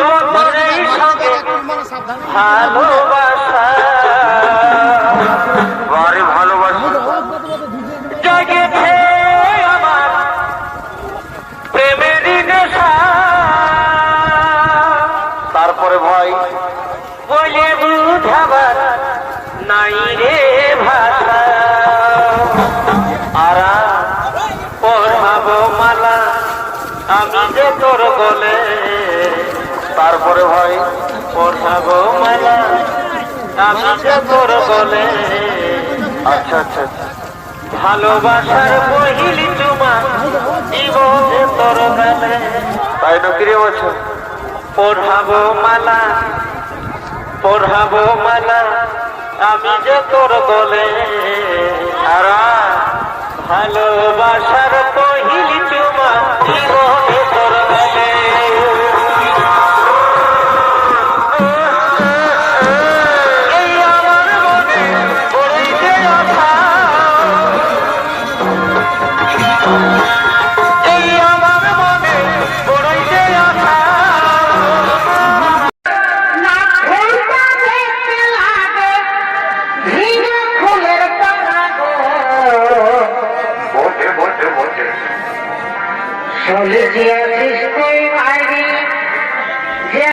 জীবনের সঙ্গে ভালোবাসা ঘরে ভালোবাসা জগেছে আমার প্রেমের তারপরে ভাই বলে বুঝাবার নাই রে ভাষা। আর পড়াবো মালা, আমি যে তোর বলে তারপরে ভাই মালা তোর বলে। আচ্ছা আচ্ছা আচ্ছা। ভালোবাসার পহিলি চুমা জীবনে তোর গেলে তাই নাকি রে বছর পড়াবো মালা পড়াবো মালা আমি যে তোর বলে আর। ভালোবাসার পহিলি বলেছি আছিস তুই মারি